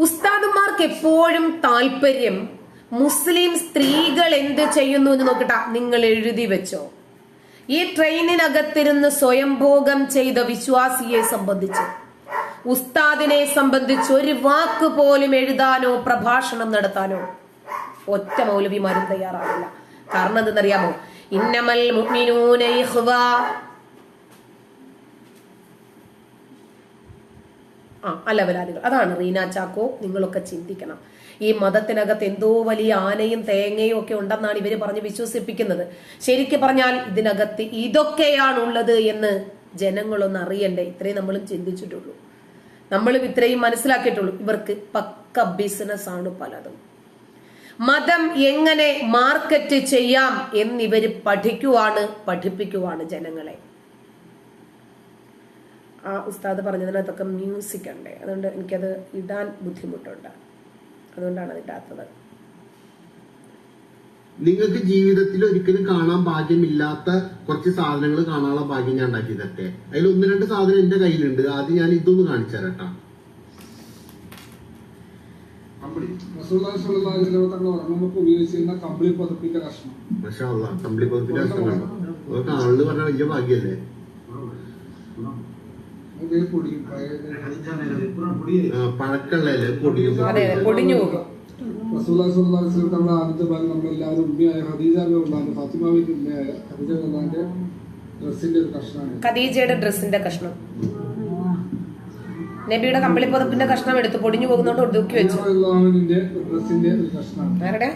ഉസ്താദുമാർക്ക് എപ്പോഴും താല്പര്യം മുസ്ലിം സ്ത്രീകൾ എന്ത് ചെയ്യുന്നു എന്ന് നോക്കട്ട. നിങ്ങൾ എഴുതി വെച്ചോ. ഈ ട്രെയിനിനകത്തിരുന്ന് സ്വയംഭോഗം ചെയ്ത വിശ്വാസിയെ സംബന്ധിച്ച്. ഉസ്താദിനെ സംബന്ധിച്ച് ഒരു വാക്ക് പോലും എഴുതാനോ പ്രഭാഷണം നടത്താനോ ഒറ്റ മൗലവിമാരും തയ്യാറാവില്ല. കാരണം എന്തെന്നറിയാമോ? ഇന്നമൽ മുഅ്മിനൂന ആ അലവലാദികൾ അതാണ് റീന ചാക്കോ നിങ്ങളൊക്കെ ചിന്തിക്കണം. ഈ മതത്തിനകത്ത് എന്തോ വലിയ ആനയും തേങ്ങയും ഒക്കെ ഉണ്ടെന്നാണ് ഇവർ പറഞ്ഞ് വിശ്വസിപ്പിക്കുന്നത്. ശരിക്ക് പറഞ്ഞാൽ ഇതിനകത്ത് ഇതൊക്കെയാണുള്ളത് എന്ന് ജനങ്ങളൊന്ന് അറിയണ്ടേ? ഇത്രയും നമ്മളും ചിന്തിച്ചിട്ടുള്ളൂ. നമ്മളും ഇത്രയും മനസ്സിലാക്കിയിട്ടുള്ളൂ. ഇവർക്ക് പക്ക ബിസിനസ് ആണ് പലതും. മതം എങ്ങനെ മാർക്കറ്റ് ചെയ്യാം എന്നിവര് പഠിക്കുവാണ് പഠിപ്പിക്കുവാണ് ജനങ്ങളെ. ആ ഉസ്താദ് പറഞ്ഞതിനകത്തൊക്കെ മ്യൂസിക് ഉണ്ട് അതുകൊണ്ട് എനിക്കത് ഇടാൻ ബുദ്ധിമുട്ടുണ്ട്. അതുകൊണ്ടാണ് അതിട്ടാത്തത് ഇടാത്തത്. നിങ്ങൾക്ക് ജീവിതത്തിൽ ഒരിക്കലും കാണാൻ ഭാഗ്യമില്ലാത്ത കുറച്ച് സാധനങ്ങൾ കാണാനുള്ള ഭാഗ്യം ഞാൻ ഉണ്ടാക്കി തരട്ടെ അതിൽ ഒന്ന് രണ്ട് സാധനം എന്റെ കയ്യിലുണ്ട്. ആദ്യം ഞാൻ ഇതൊന്ന് കാണിച്ചു തരട്ടാ കമ്പിളി. റസൂലുള്ളാഹി സ്വല്ലല്ലാഹു അലൈഹി വസല്ലം തങ്ങൾ ഉറങ്ങുമ്പോൾ ഉപയോഗിച്ചിരുന്ന കമ്പിളി പുതപ്പിന്റെ കഷ്ണം. പക്ഷെ അല്ല കമ്പിളി പതിപ്പിന്റെ കഷ്ണം കാണുന്നത് പറഞ്ഞ വലിയ ഭാഗ്യല്ലേ അത് പൊടിയും പൊടിഞ്ഞു പോകും. റസൂലുള്ളാഹി സ്വല്ലല്ലാഹു അലൈഹി വസല്ലം തങ്ങളുടെ ആദ്യത്തെ ഭാഗം നമ്മളെല്ലാവരും ഉമ്മയായ ഖദീജ റളിയല്ലാഹു ഫാത്തിമ ബിബി ഉമ്മയായ റളിയല്ലാഹുവിന്റെ ഡ്രസ്സിന്റെ ഒരു കഷ്ണമാണ്. ഖദീജയുടെ ഡ്രസ്സിന്റെ കഷ്ണം. നബിയുടെ കമ്പിളിപ്പുതപ്പിന്റെ കഷ്ണം എടുത്ത് പൊടിഞ്ഞു പോകുന്നോണ്ട് ഒടുക്കി വെച്ചു. ഡ്രസ്സിന്റെ ഒരു കഷ്ണമാണ്. ആരുടെ?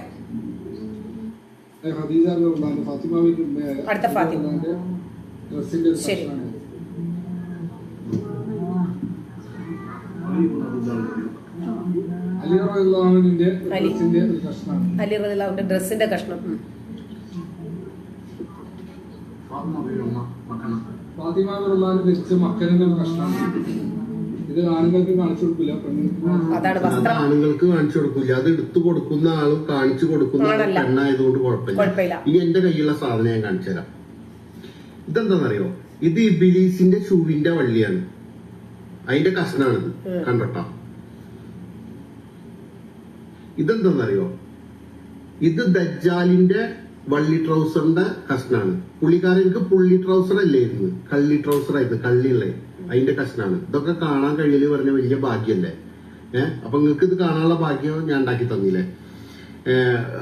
ഖദീജ റളിയല്ലാഹു ഫാത്തിമ ബിബി ഉമ്മയായ അടുത്ത ഫാത്തിമ. ഡ്രസ്സിന്റെ ഒരു. കഷ്ണമാണ്. അലി. ഡ്രസ്സിന്റെ അവന്റെ ഡ്രസ്സിന്റെ കഷ്ണം. ധരിച്ച മക്കനിന്റെ ഒരു കഷ്ണമാണ് ഇത് ആണുങ്ങൾക്ക് കാണിച്ചു കൊടുക്കില്ല പെണ്ണുങ്ങൾക്ക് ആണുങ്ങൾക്ക് കാണിച്ചു കൊടുക്കില്ല. അത് എടുത്തു കൊടുക്കുന്ന ആളും കാണിച്ചു കൊടുക്കുന്ന. പെണ്ണായതുകൊണ്ട് കുഴപ്പമില്ല. കുഴപ്പമില്ല. ഇനി എന്റെ കയ്യിലുള്ള സാധനം ഞാൻ കാണിച്ചു തരാം. ഇതെന്താണെന്നറിയോ ഇത് ഇബിലീസിന്റെ ഷൂവിന്റെ വള്ളിയാണ്. അതിന്റെ കഷ്ണാണിത്. കണ്ടോട്ടോ ഇതെന്താണെന്നറിയോ ഇത് ദജ്ജാലിന്റെ വള്ളി ട്രൗസറിന്റെ കഷ്ണാണ്. പുള്ളിക്കാരൻക്ക് പുള്ളി ട്രൗസർ അല്ലേ അല്ലായിരുന്നു കള്ളി ട്രൗസർ ആയിരുന്നു കള്ളിയുള്ള അതിന്റെ കഷ്ണാണ്. ഇതൊക്കെ കാണാൻ കഴിയൽ പറഞ്ഞ വലിയ ഭാഗ്യല്ലേ? ഏഹ് അപ്പൊ നിങ്ങൾക്ക് ഇത് കാണാനുള്ള ഭാഗ്യം ഞാൻ ഉണ്ടാക്കി തന്നില്ലേ?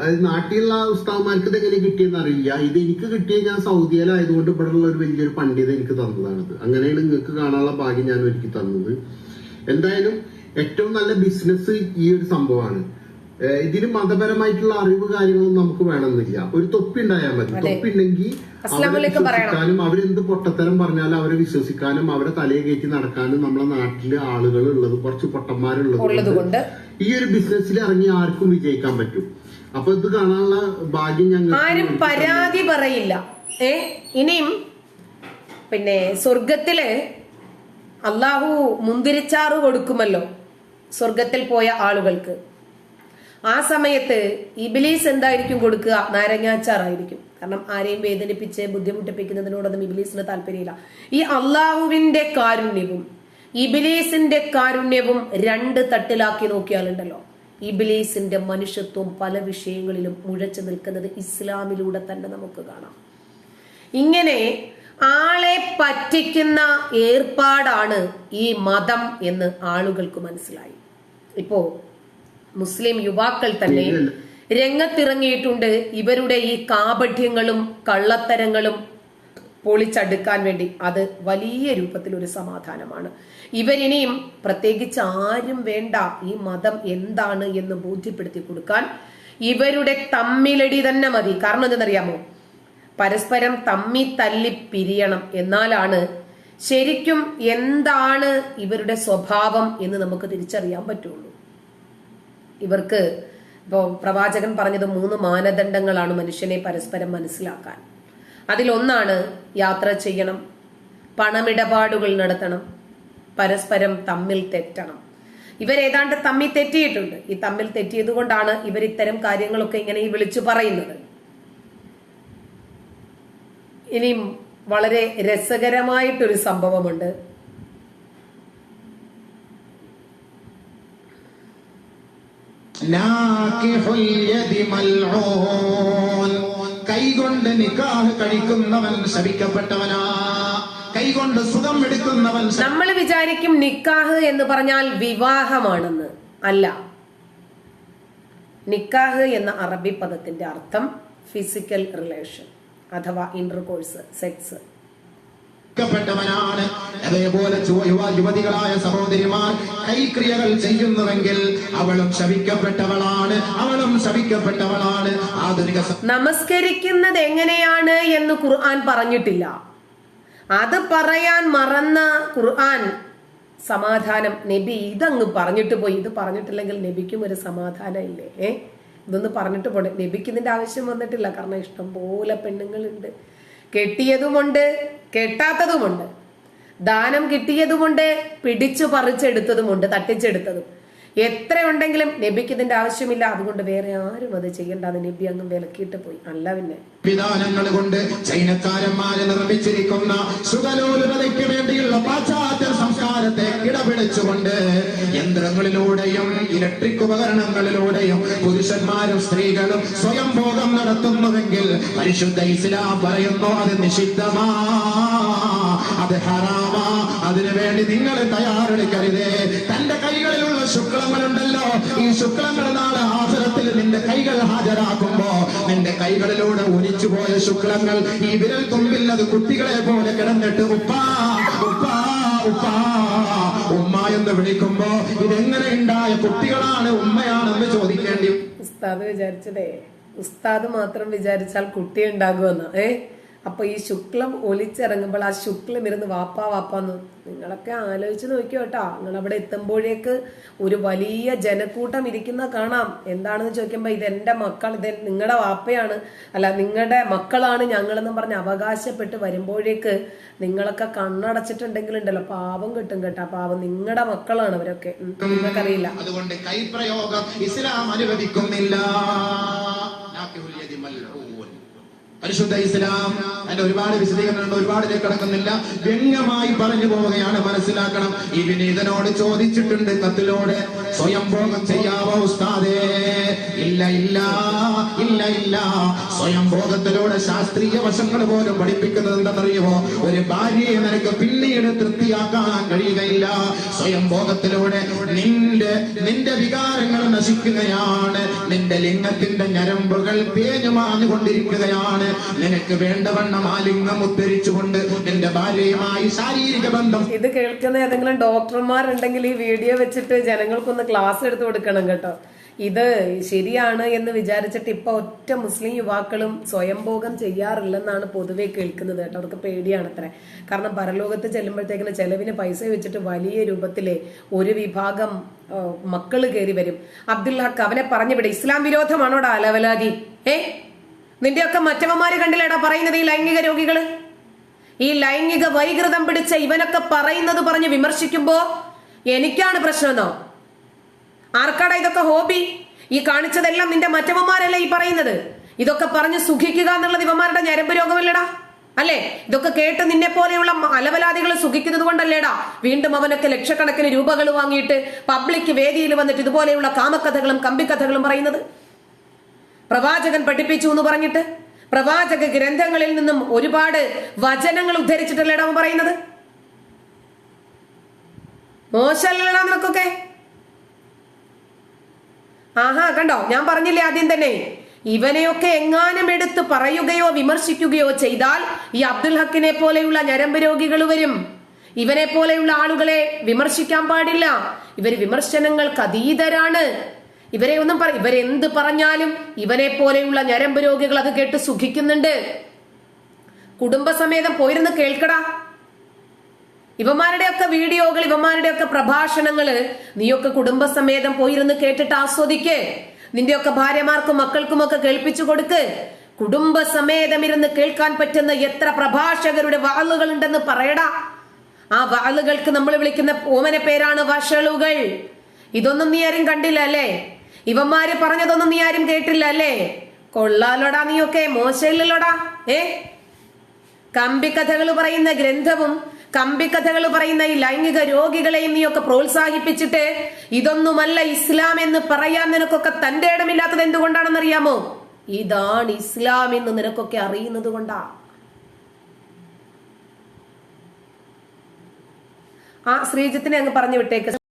അത് നാട്ടിലുള്ള ഉസ്താവന്മാർക്ക് ഇത് എങ്ങനെ കിട്ടിയെന്ന് അറിയില്ല ഇത് എനിക്ക് കിട്ടിയ ഞാൻ സൗദിയിലായതുകൊണ്ട് ഇവിടെ ഉള്ള ഒരു വലിയൊരു പണ്ഡിത എനിക്ക് തന്നതാണിത്. അങ്ങനെയാണ് നിങ്ങൾക്ക് കാണാനുള്ള ഭാഗ്യം ഞാൻ ഒരുക്കി തന്നത്. എന്തായാലും ഏറ്റവും നല്ല ബിസിനസ് ഈ ഒരു സംഭവമാണ്. ഇതിന് മതപരമായിട്ടുള്ള അറിവ് കാര്യങ്ങളൊന്നും നമുക്ക് വേണമെന്നില്ല. ഒരു തൊപ്പി ഉണ്ടായാൽ മതി. തൊപ്പി ഉണ്ടെങ്കിൽ. വിശ്വസിക്കാനും അവരെന്ത് പൊട്ടത്തരം പറഞ്ഞാലും അവരെ വിശ്വസിക്കാനും അവരെ തലയെ കയറ്റി നടക്കാനും നമ്മളെ നാട്ടിൽ ആളുകൾ ഉള്ളത് കുറച്ച് പൊട്ടന്മാരുള്ളത് കൊണ്ട് ഈ ഒരു ബിസിനസ്സിൽ ഇറങ്ങി ആർക്കും വിജയിക്കാൻ പറ്റും. അപ്പൊ ഇത് കാണാനുള്ള ഭാഗ്യം ഞങ്ങൾ ആരും പരാതി പറയില്ല. ഏ ഇനിയും പിന്നെ സ്വർഗത്തിൽ അള്ളാഹു മുന്തിരിച്ചാറ് കൊടുക്കുമല്ലോ സ്വർഗത്തിൽ പോയ ആളുകൾക്ക്. ആ സമയത്ത് ഇബിലീസ് എന്തായിരിക്കും കൊടുക്കുക? നാരങ്ങാച്ചാറായിരിക്കും കാരണം ആരെയും വേദനിപ്പിച്ച് ബുദ്ധിമുട്ടിപ്പിക്കുന്നതിനോടൊന്നും ഇബിലീസിന് താല്പര്യമില്ല. ഈ അള്ളാഹുവിന്റെ കാരുണ്യവും ഇബിലീസിന്റെ കാരുണ്യവും രണ്ട് തട്ടിലാക്കി നോക്കിയാലുണ്ടല്ലോ. ഇബിലീസിന്റെ മനുഷ്യത്വം പല വിഷയങ്ങളിലും മുഴച്ചു നിൽക്കുന്നത് ഇസ്ലാമിലൂടെ തന്നെ നമുക്ക് കാണാം. ഇങ്ങനെ ആളെ പറ്റിക്കുന്ന ഏർപ്പാടാണ് ഈ മതം എന്ന് ആളുകൾക്ക് മനസ്സിലായി. ഇപ്പോ മുസ്ലിം യുവാക്കൾ തന്നെ രംഗത്തിറങ്ങിയിട്ടുണ്ട്. ഇവരുടെ ഈ കാപഠ്യങ്ങളും കള്ളത്തരങ്ങളും പൊളിച്ചടുക്കാൻ വേണ്ടി. അത് വലിയ രൂപത്തിൽ ഒരു സമാധാനമാണ്. ഇവരിനിയും പ്രത്യേകിച്ച് ആരും വേണ്ട ഈ മതം എന്താണ് എന്ന് ബോധ്യപ്പെടുത്തി കൊടുക്കാൻ ഇവരുടെ തമ്മിലടി തന്നെ മതി. കാരണം എന്തെന്നറിയാമോ? പരസ്പരം തമ്മി തല്ലി പിരിയണം. എന്നാലാണ് ശരിക്കും എന്താണ് ഇവരുടെ സ്വഭാവം എന്ന് നമുക്ക് തിരിച്ചറിയാൻ പറ്റുള്ളൂ. ഇവർക്ക് ഇപ്പോൾ പ്രവാചകൻ പറഞ്ഞത് മൂന്ന് മാനദണ്ഡങ്ങളാണ് മനുഷ്യനെ പരസ്പരം മനസ്സിലാക്കാൻ. അതിലൊന്നാണ് യാത്ര ചെയ്യണം പണമിടപാടുകൾ നടത്തണം പരസ്പരം തമ്മിൽ തെറ്റണം. ഇവരേതാണ്ട് തമ്മിൽ തെറ്റിയിട്ടുണ്ട്. ഈ തമ്മിൽ തെറ്റിയത് കൊണ്ടാണ് ഇവർ ഇത്തരം കാര്യങ്ങളൊക്കെ ഇങ്ങനെ ഈ വിളിച്ചു പറയുന്നത്. ഇനിയും വളരെ രസകരമായിട്ടൊരു സംഭവമുണ്ട്. കൈകൊണ്ട് നിക്കാഹ് കഴിക്കുന്നവൻ ശപിക്കപ്പെട്ടവനാ. കൈകൊണ്ട് സുഖം എടുക്കുന്നവൻ നമ്മൾ വിചാരിക്കും നിക്കാഹ് എന്ന് പറഞ്ഞാൽ വിവാഹമാണെന്ന്. അല്ല. നിക്കാഹ് എന്ന അറബി പദത്തിന്റെ അർത്ഥം ഫിസിക്കൽ റിലേഷൻ അഥവാ ഇന്റർകോഴ്സ് സെക്സ് ശപിക്കപ്പെട്ടവനാണ് അതേപോലെ യുവ യുവതികളായ സഹോദരിമാർ കൈക്രിയകൾ ചെയ്യുന്നുവെങ്കിൽ അവളും ശവിക്കപ്പെട്ടവളാണ്. അവളും ശവിക്കപ്പെട്ടവളാണ്. ആധുനിക നമസ്കരിക്കുന്നത് എങ്ങനെയാണ് എന്ന് ഖുർആൻ പറഞ്ഞിട്ടില്ല. അത് പറയാൻ മറന്ന ഖുർആൻ സമാധാനം. നബി ഇതങ്ങ് പറഞ്ഞിട്ട് പോയി. ഇത് പറഞ്ഞിട്ടില്ലെങ്കിൽ നബിക്കും ഒരു സമാധാനം ഇല്ലേ ഇതൊന്ന് പറഞ്ഞിട്ട് പോണേ നബിക്ക് ഇതിന്റെ ആവശ്യം വന്നിട്ടില്ല. കാരണം ഇഷ്ടം പോലെ പെണ്ണുങ്ങളുണ്ട്. കെട്ടിയതുമുണ്ട് കെട്ടാത്തതുമുണ്ട്. ദാനം കിട്ടിയതുമുണ്ട് പിടിച്ചു പറിച്ചെടുത്തതുമുണ്ട് തട്ടിച്ചെടുത്തതും. എത്ര ഉണ്ടെങ്കിലും നബിക്ക് ഇതിന്റെ ആവശ്യമില്ല. അതുകൊണ്ട് വേറെ ആരും അത് ചെയ്യണ്ട അത് നബി അങ്ങ് വിലക്കിയിട്ട് പോയി. അല്ല പിന്നെ. വിധാനങ്ങൾ കൊണ്ട് ചൈനക്കാരന്മാരെ നിർമ്മിച്ചിരിക്കുന്ന സുഖലോലുപതയ്ക്ക് വേണ്ടിയുള്ള പാശ്ചാത്യ സംസ്കാരത്തെ കിടപിടിച്ചുകൊണ്ട് യന്ത്രങ്ങളിലൂടെയും ഇലക്ട്രിക് ഉപകരണങ്ങളിലൂടെയും പുരുഷന്മാരും സ്ത്രീകളും സ്വയം ഭോഗം നടത്തുന്നുവെങ്കിൽ പരിശുദ്ധ ഇസ്ലാം പറയുന്നു അത് നിഷിദ്ധമാ അത് ഹറാമാ അതിനു വേണ്ടി നിങ്ങൾ തയ്യാറെടുക്കരുതേ. ശുക്ലങ്ങളുണ്ടല്ലോ ഈ ശുക്ലങ്ങൾ നാളെ ആസരത്തിൽ നിന്റെ കൈകൾ ഹാജരാക്കുമ്പോ നിന്റെ കൈകളിലൂടെ ഒലിച്ചു പോയ ശുക്ലങ്ങൾ ഈ വിരൽ തുമ്പിൽ അത് കുട്ടികളെ പോലെ കിടന്നിട്ട് ഉപ്പാ ഉപ്പാ ഉപ്പാ ഉമ്മ എന്ന് വിളിക്കുമ്പോ ഇതെങ്ങനെ ഉണ്ടായ കുട്ടികളാണ് ഉമ്മയാണെന്ന് ചോദിക്കേണ്ടി ഉസ്താദ് വിചാരിച്ചതേ. ഉസ്താദ് മാത്രം വിചാരിച്ചാൽ കുട്ടി ഉണ്ടാകുമെന്ന്. ഏ? അപ്പൊ ഈ ശുക്ലം ഒലിച്ചിറങ്ങുമ്പോൾ ആ ശുക്ലം ഇരുന്ന് വാപ്പാ വാപ്പാന്ന് നിങ്ങളൊക്കെ ആലോചിച്ച് നോക്കിയോ കേട്ടോ. നിങ്ങൾ അവിടെ എത്തുമ്പോഴേക്ക് ഒരു വലിയ ജനക്കൂട്ടം ഇരിക്കുന്ന കാണാം. എന്താണെന്ന് ചോദിക്കുമ്പോ ഇത് എന്റെ മക്കൾ ഇത് നിങ്ങളുടെ വാപ്പയാണ്. അല്ല നിങ്ങളുടെ മക്കളാണ് ഞങ്ങളെന്നും പറഞ്ഞ് അവകാശപ്പെട്ട് വരുമ്പോഴേക്ക് നിങ്ങളൊക്കെ കണ്ണടച്ചിട്ടുണ്ടെങ്കിൽ ഉണ്ടല്ലോ. പാവം കിട്ടും കേട്ടാ. പാവം നിങ്ങളുടെ മക്കളാണ് അവരൊക്കെ. നിങ്ങൾക്കറിയില്ല. അതുകൊണ്ട് കൈപ്രയോഗം ഇസ്ലാം അനുവദിക്കുന്നില്ല. പരിശുദ്ധ ഇസ്ലാം അതിന്റെ ഒരുപാട് വിശദീകരണങ്ങൾ ഒരുപാട് കടക്കുന്നില്ല വ്യംഗമായി പറഞ്ഞു പോവുകയാണ് മനസ്സിലാക്കണം. ഈ വിനീതനോട് ചോദിച്ചിട്ടുണ്ട് കത്തിലൂടെ. സ്വയം ഭോഗം ചെയ്യാവോ ഉസ്താദേ? ഇല്ല ഇല്ല ഇല്ല ഇല്ല. സ്വയം ഭോഗത്തിലൂടെ ശാസ്ത്രീയ വശങ്ങൾ പോലും പഠിപ്പിക്കുന്നത് എന്താണെന്നറിയുമോ ഒരു ഭാര്യയെ നിനക്ക് പിന്നീട് സ്വയം ഭോഗത്തിലൂടെ നിന്റെ നിന്റെ വികാരങ്ങൾ നശിക്കുകയാണ്. നിന്റെ ലിംഗത്തിന്റെ ഞരമ്പുകൾ പേഞ്ഞു കൊണ്ടിരിക്കുകയാണ് നിനക്ക് വേണ്ടവണ്ണം ആ ലിംഗം ഉദ്ധരിച്ചുകൊണ്ട് നിന്റെ ഭാര്യയുമായി ശാരീരിക ബന്ധം ഇത് കേൾക്കുന്ന ഏതെങ്കിലും ഡോക്ടർമാരുണ്ടെങ്കിൽ ഈ വീഡിയോ വെച്ചിട്ട് ജനങ്ങൾക്കൊന്ന് ക്ലാസ് എടുത്തു കൊടുക്കണം കേട്ടോ. ഇത് ശരിയാണ് എന്ന് വിചാരിച്ചിട്ട് ഇപ്പൊ ഒറ്റ മുസ്ലിം യുവാക്കളും സ്വയംഭോഗം ചെയ്യാറില്ലെന്നാണ് പൊതുവെ കേൾക്കുന്നത് കേട്ടോ. അവർക്ക് പേടിയാണ് അത്ര കാരണം പരലോകത്ത് ചെല്ലുമ്പോഴത്തേക്കിന് ചെലവിന് പൈസ വെച്ചിട്ട് വലിയ രൂപത്തിലെ ഒരു വിഭാഗം മക്കൾ കയറി വരും. അബ്ദുള്ള അവനെ പറഞ്ഞു വിട. ഇസ്ലാം വിരോധമാണോടാ അലവലാതി ഏ? നിന്റെയൊക്കെ മറ്റവന്മാര് കണ്ടില്ലേടാ പറയുന്നത് ഈ ലൈംഗിക രോഗികൾ? ഈ ലൈംഗിക വൈകൃതം പിടിച്ച ഇവനൊക്കെ പറയുന്നത് പറഞ്ഞ് വിമർശിക്കുമ്പോ എനിക്കാണ് പ്രശ്നമെന്നോ? ആർക്കാടാ ഇതൊക്കെ ഹോബി? ഈ കാണിച്ചതെല്ലാം നിന്റെ മറ്റവന്മാരല്ലേ ഈ പറയുന്നത്? ഇതൊക്കെ പറഞ്ഞ് സുഖിക്കുക എന്നുള്ളത് ഇവന്മാരുടെ ഞരമ്പ് രോഗമല്ലേടാ? അല്ലേ? ഇതൊക്കെ കേട്ട് നിന്നെ പോലെയുള്ള അലവലാദികൾ സുഖിക്കുന്നത് കൊണ്ടല്ലേടാ? വീണ്ടും അവനൊക്കെ ലക്ഷക്കണക്കിന് രൂപകൾ വാങ്ങിയിട്ട് പബ്ലിക് വേദിയിൽ വന്നിട്ട് ഇതുപോലെയുള്ള കാമക്കഥകളും കമ്പിക്കഥകളും പറയുന്നത്? പ്രവാചകൻ പഠിപ്പിച്ചു എന്ന് പറഞ്ഞിട്ട് പ്രവാചക ഗ്രന്ഥങ്ങളിൽ നിന്നും ഒരുപാട് വചനങ്ങൾ ഉദ്ധരിച്ചിട്ടല്ലേടാ അവൻ പറയുന്നത്? മോശമല്ലടാ നിനക്കൊക്കെ? ആഹാ കണ്ടോ? ഞാൻ പറഞ്ഞില്ലേ ആദ്യം തന്നെ? ഇവനെയൊക്കെ എങ്ങാനും എടുത്ത് പറയുകയോ വിമർശിക്കുകയോ ചെയ്താൽ ഈ അബ്ദുൽ ഹക്കിനെ പോലെയുള്ള ഞരമ്പ് രോഗികൾ വരും. ഇവനെ പോലെയുള്ള ആളുകളെ വിമർശിക്കാൻ പാടില്ല. ഇവർ വിമർശനങ്ങൾക്ക് അതീതരാണ്. ഇവരെ ഒന്നും പറ ഇവരെന്ത് പറഞ്ഞാലും ഇവനെ പോലെയുള്ള ഞരമ്പ് രോഗികൾ അത് കേട്ട് സുഖിക്കുന്നുണ്ട്. കുടുംബസമേതം പോയിരുന്ന് കേൾക്കടാ. ഇവന്മാരുടെയൊക്കെ വീഡിയോകൾ ഇവന്മാരുടെയൊക്കെ പ്രഭാഷണങ്ങൾ നീയൊക്കെ കുടുംബസമേതം പോയിരുന്ന് കേട്ടിട്ട് ആസ്വദിക്കേ. നിന്റെയൊക്കെ ഭാര്യമാർക്കും മക്കൾക്കുമൊക്കെ കേൾപ്പിച്ചു കൊടുക്ക്. കുടുംബസമേതം ഇരുന്ന് കേൾക്കാൻ പറ്റുന്ന എത്ര പ്രഭാഷകരുടെ വാളുകൾ ഉണ്ടെന്ന് പറയടാ. ആ വാളുകൾക്ക് നമ്മൾ വിളിക്കുന്ന ഓമന പേരാണ് വഷളുകൾ. ഇതൊന്നും നീ ആരും കണ്ടില്ല അല്ലേ? ഇവന്മാര് പറഞ്ഞതൊന്നും നീ ആരും കേട്ടില്ല അല്ലേ? കൊള്ളാലോടാ നീയൊക്കെ മോശമില്ലല്ലോടാ. ഏ? കഥകൾ പറയുന്ന ഗ്രന്ഥവും കമ്പിക്കഥകൾ പറയുന്ന ഈ ലൈംഗിക രോഗികളെയും നീയൊക്കെ പ്രോത്സാഹിപ്പിച്ചിട്ട് ഇതൊന്നുമല്ല ഇസ്ലാം എന്ന് പറയാൻ നിനക്കൊക്കെ തന്റെ ഇടമില്ലാത്തത് എന്തുകൊണ്ടാണെന്നറിയാമോ? ഇതാണ് ഇസ്ലാം എന്ന് നിനക്കൊക്കെ അറിയുന്നത് കൊണ്ടാ. ആ ശ്രീജിത്തിനെ അങ്ങ് പറഞ്ഞു വിട്ടേക്ക്.